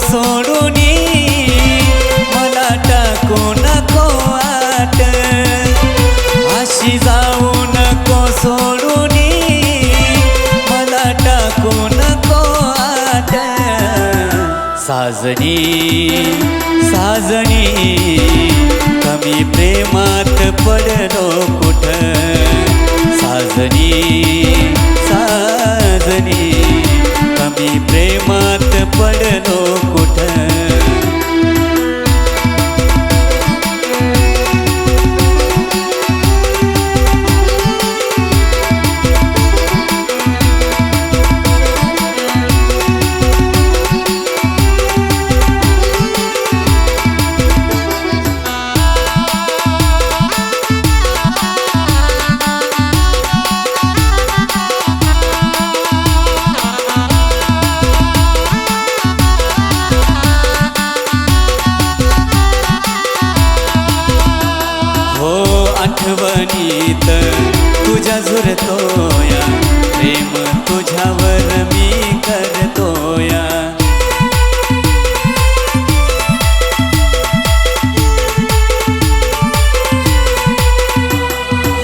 सोडून मला टाकू नको आट अशी जाऊ नको सोडून मला टाकू नको आट साजनी साजनी कमी प्रेमात पडलो कुठ? साजनी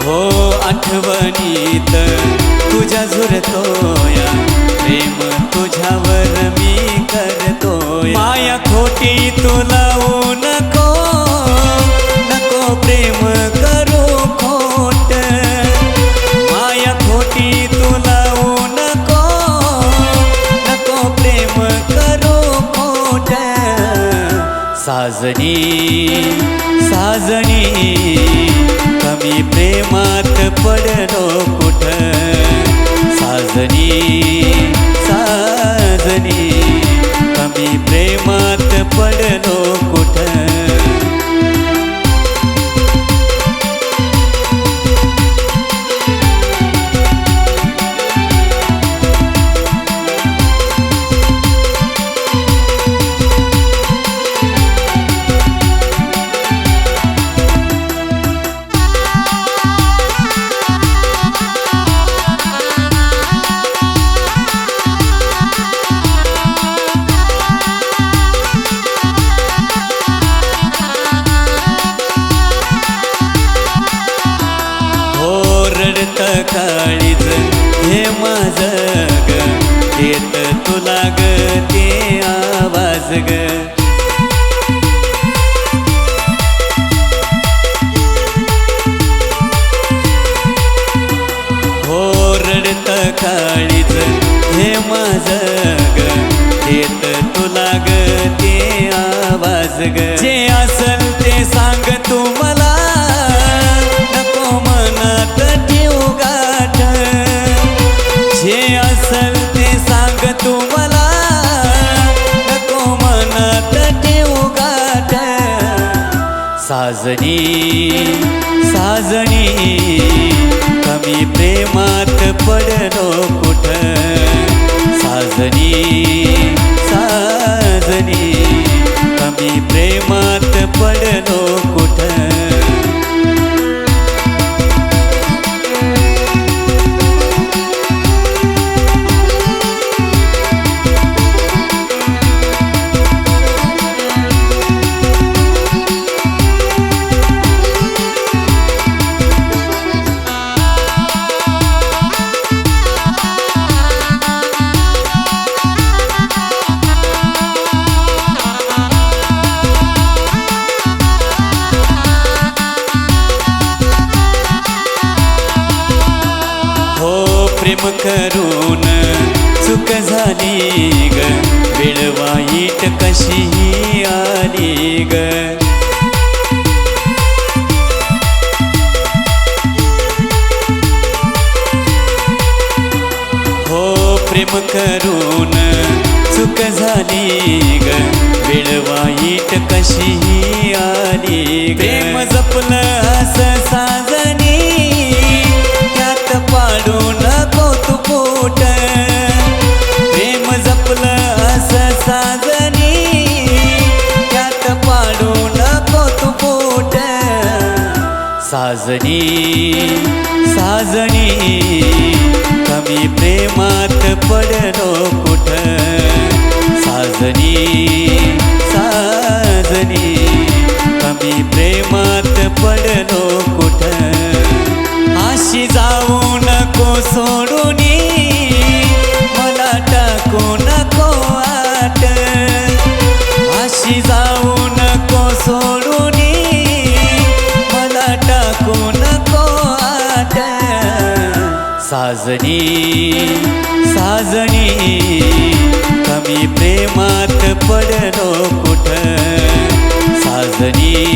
हो आठवणीत तुझ्या झुरतोया प्रेम तुझ्यावर मी करतोय. माया खोटी तू लावू नको नको प्रेम करू खोट. माया खोटी तू लावू नको नको प्रेम करू खोट. साजणी साजणी मी प्रेमात पडलो कुठ? साजनी again. साजनी साजनी. कमी प्रेमात पडलो कुठ? साजनी. प्रेम करून चुक झाली ग. वेळ वाईट कशी आली ग. हो प्रेम करून चुक झाली ग. वेळ वाईट कशी आली ग. प्रेम जपलं असं साज साजनी त्यात पाडू नको तू पोट. साजनी साजनी कमी प्रेमात पडलो कुठ? साजनी साजनी कमी प्रेमात पडलो कुठ? आशी जा मला टाकू नको साजनी साजनी कमी प्रेमात पडलो कुठ? साजनी